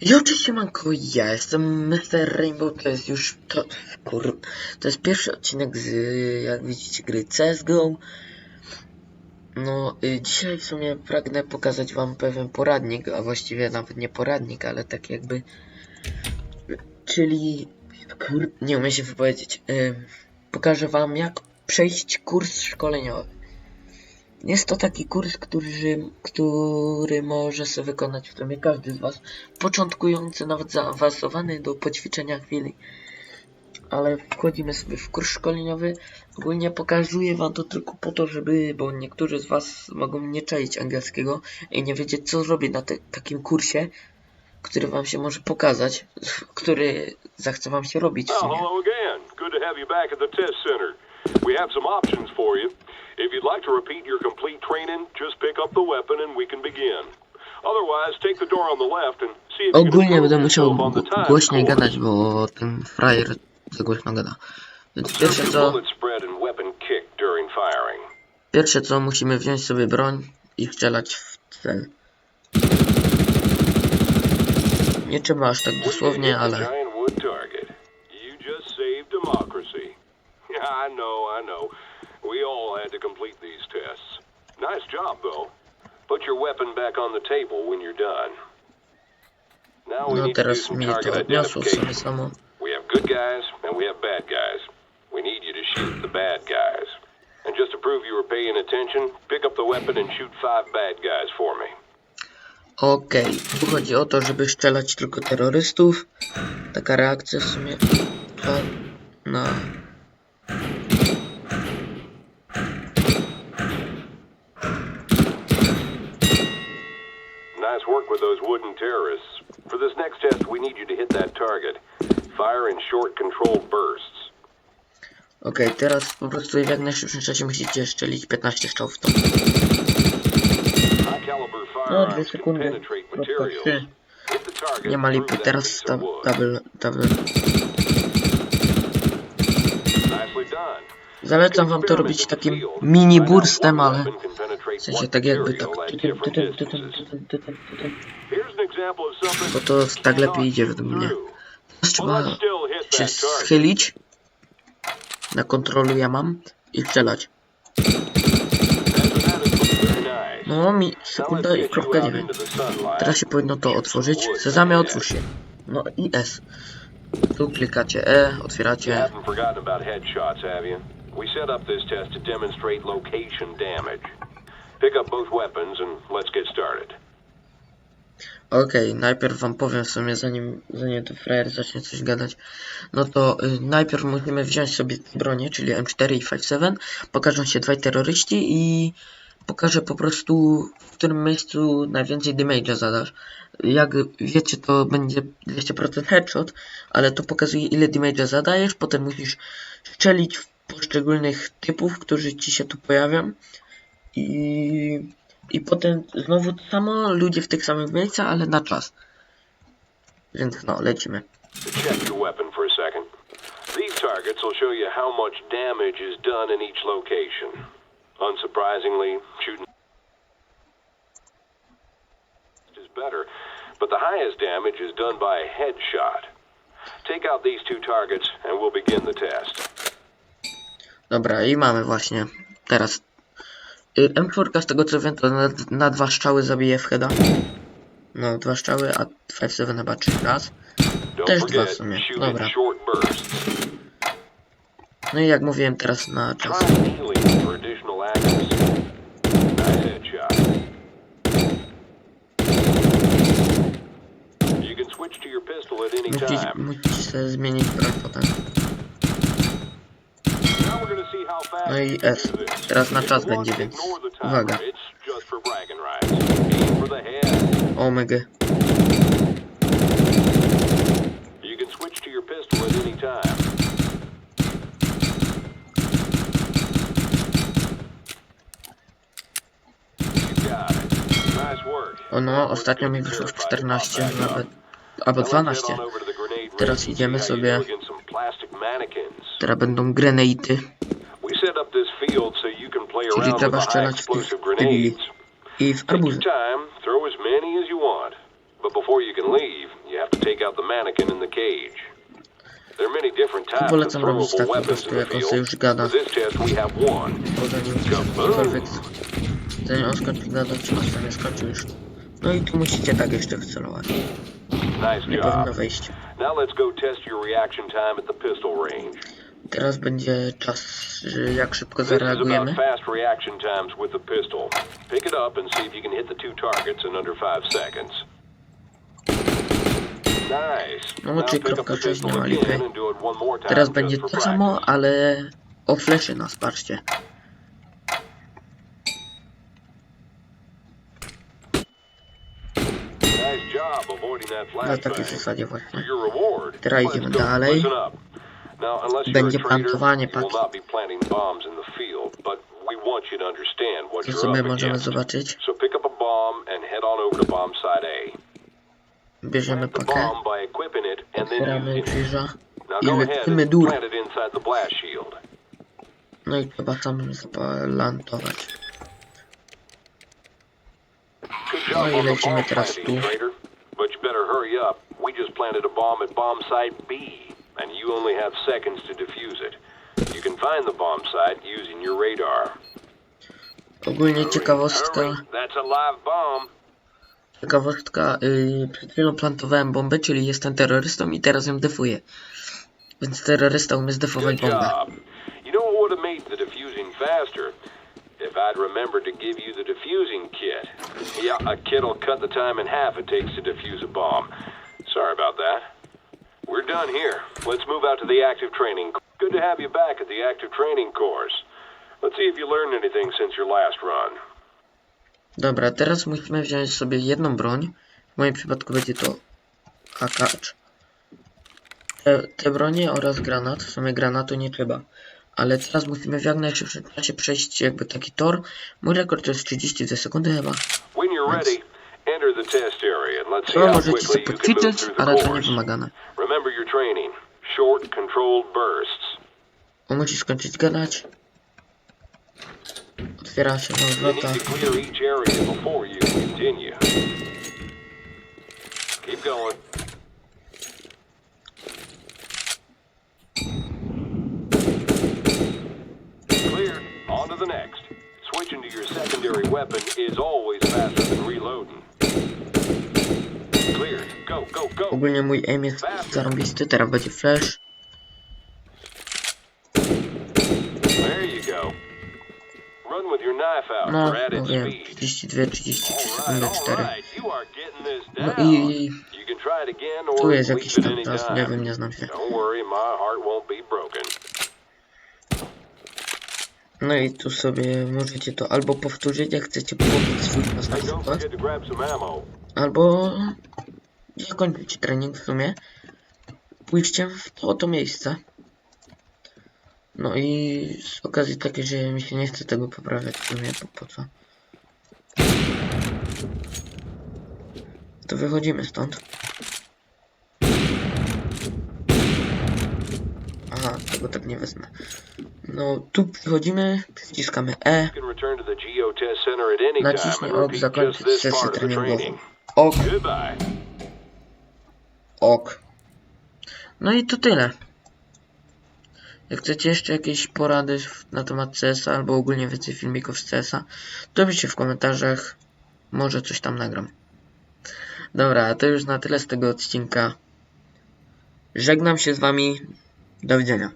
I oczywiście manko, ja jestem Mr. Rainbow, to jest już, to, kur... To jest pierwszy odcinek z, jak widzicie, gry CSGO. No, y, dzisiaj w sumie pragnę pokazać wam pewien poradnik, a właściwie nawet nie poradnik, ale tak jakby... Czyli, nie umiem się wypowiedzieć. Y, pokażę wam, jak przejść kurs szkoleniowy. Jest to taki kurs, który, który może sobie wykonać w sumie każdy z Was, początkujący, nawet zaawansowany do poćwiczenia chwili. Ale wchodzimy sobie w kurs szkoleniowy. Ogólnie pokazuję Wam to tylko po to, żeby, bo niektórzy z Was mogą nie czaić angielskiego i nie wiedzieć, co zrobić na te, takim kursie, który Wam się może pokazać, który zachce Wam się robić w sumie. We have some options for you. If you'd like to repeat your complete training, just pick up the weapon and we can begin. Otherwise, take the door on the left and see if you can Ogólnie będę musiał głośniej gadać, bo ten frajer za głośno gada. Więc pierwsze co, pierwsze co musimy wziąć sobie broń i strzelać w cel. Nie trzeba aż tak dosłownie, ale giant wood target. You just saved democracy. Yeah, I know, I know. We all had to complete these tests. Nice job, though. Put your weapon back on the table when you're done. Now we no need to do teraz some mnie to odniosło w sumie identification. samo. We have good guys and we have bad guys. We need you to shoot the bad guys. And just to prove you were paying attention, pick up the weapon and shoot five bad guys for me. Okej, tu chodzi o to, żeby strzelać tylko terrorystów. Taka reakcja w sumie na... terrorists. For this next test, we need you to hit that target. Fire in short, controlled bursts. Okej, teraz po prostu w jak najszybszym czasie musicie strzelić 15 strzałów w to. High caliber No, dwie firearms can sekundy. penetrate Kropka materials. trzy. Hit the target. Nie ma lipy, that teraz piece of wood. Nicely done. Zalecam wam to robić takim mini burstem, ale w sensie tak jakby tak. Bo to tak lepiej idzie według mnie. Teraz trzeba się schylić. Na kontrolu ja mam i strzelać. No mi sekunda i kropka 9. Teraz się powinno to otworzyć. Sezamie otwórz się. No i S. Tu klikacie E, otwieracie. We set up this test to demonstrate location damage. Pick up both weapons and let's get started. Okej, najpierw wam powiem w sumie, zanim, zanim ten frajer zacznie coś gadać, no to y, najpierw musimy wziąć sobie bronię, czyli M4 i 5.7, pokażą się dwaj terroryści i pokażę po prostu, w którym miejscu najwięcej damage'a zadasz. Jak wiecie, to będzie 200% headshot, ale to pokazuje ile damage'a zadajesz, potem musisz strzelić w poszczególnych typów, którzy ci się tu pojawią i i potem znowu to samo, ludzie w tych samych miejscach, ale na czas. Więc no, lecimy. Check your weapon for a second. These targets will show you how much damage is done in each location. Unsurprisingly, shooting is better, but the highest damage is done by a headshot. Take out these two targets and we'll begin the test. Dobra, i mamy właśnie. Teraz. Y, M4 z tego co wiem, to na, na dwa strzały zabije w heada. No, dwa strzały, a 5-7 chyba trzy raz. Też dwa w sumie. Dobra. No i jak mówiłem teraz na czas. time. musicie sobie zmienić broń potem. Now we're gonna see how fast No i this. Teraz na czas będzie, więc uwaga. Omega. O no, ostatnio mi wyszło w 14 nawet. Albo 12. Teraz idziemy sobie- Teraz będą grenady. Czyli trzeba strzelać w tych debili. I w Take your arbuzy. time, throw as many as you want. But before you can leave, you have to take out the mannequin in the cage. There are many different types of Polecam robić tak throwable po weapons prostu, in the jak on field. sobie już gada. For this test, we have one. Bo zanim cokolwiek... Zanim on skończy gadać, on sobie skończył już. No i tu musicie tak jeszcze wcelować. Nice Nie job. powinno wejść. Now let's go test your reaction time at the pistol range. Teraz będzie czas, że jak szybko zareagujemy. No, czyli kropka the sześć nie pistol ma time Teraz będzie to samo, ale o fleszy nas, patrzcie. Na takiej flashbang. zasadzie właśnie. Teraz idziemy dalej. Będzie plantowanie, you to sobie możemy zobaczyć. Bierzemy pakę, otwieramy krzyża i lecimy dur. No i trzeba sam zaplantować. Good No i lecimy teraz tu. But you better hurry up. We just planted a bomb at bomb site B, and you only have seconds to defuse it. You can find the bomb site using your radar. Ogólnie ciekawostka, hurry. That's a live bomb. ciekawostka, yy, przed chwilą plantowałem bombę, czyli jestem terrorystą i teraz ją defuję. Więc terrorysta umie zdefować bombę. You know what would have made the defusing faster? If I'd remembered to give you the defusing kit. Yeah, a kit'll cut the time in half it takes to defuse a bomb. Sorry about that. We're done here. Let's move out to the active training. Good to have you back at the active training course. Let's see if you learned anything since your last run. Dobra, teraz musimy wziąć sobie jedną broń. W moim przypadku będzie to hakacz. Te, te bronie oraz granat. W sumie granatu nie trzeba. Ale teraz musimy w jak najszybszym czasie przejść jakby taki tor. Mój rekord to jest 32 sekundy chyba. When you're Nice. ready, enter the test area and let's see To how możecie quickly sobie you can move podkwiczyć, through the ale to nie wymagane. Training. Short, controlled bursts. On musi skończyć gadać. Otwiera się You małżota. need to clear each area before you continue. Keep going. Clear. On to the next. Switching to your secondary weapon is always faster than reloading. Ogólnie mój aim jest zarąbisty, teraz będzie flash. No, speed. 32, 33 All sekundy, right, 4. all right. You are getting this No i tu jest jakiś tam czas, nie time. wiem, nie znam się. No i tu sobie możecie to albo powtórzyć, jak chcecie połowić swój czas na przykład, albo zakończyć trening w sumie. Pójście w to oto miejsce. No i z okazji takiej, że mi się nie chce tego poprawiać w sumie, po, po co? To wychodzimy stąd. Aha, tego tak nie wezmę. No, tu przychodzimy, przyciskamy E. To Naciśnij ok, zakończyć sesję treningową. Ok. Ok. No i to tyle. Jak chcecie jeszcze jakieś porady na temat CS-a albo ogólnie więcej filmików z CS-a, to piszcie w komentarzach. Może coś tam nagram. Dobra, to już na tyle z tego odcinka. Żegnam się z wami. Do widzenia.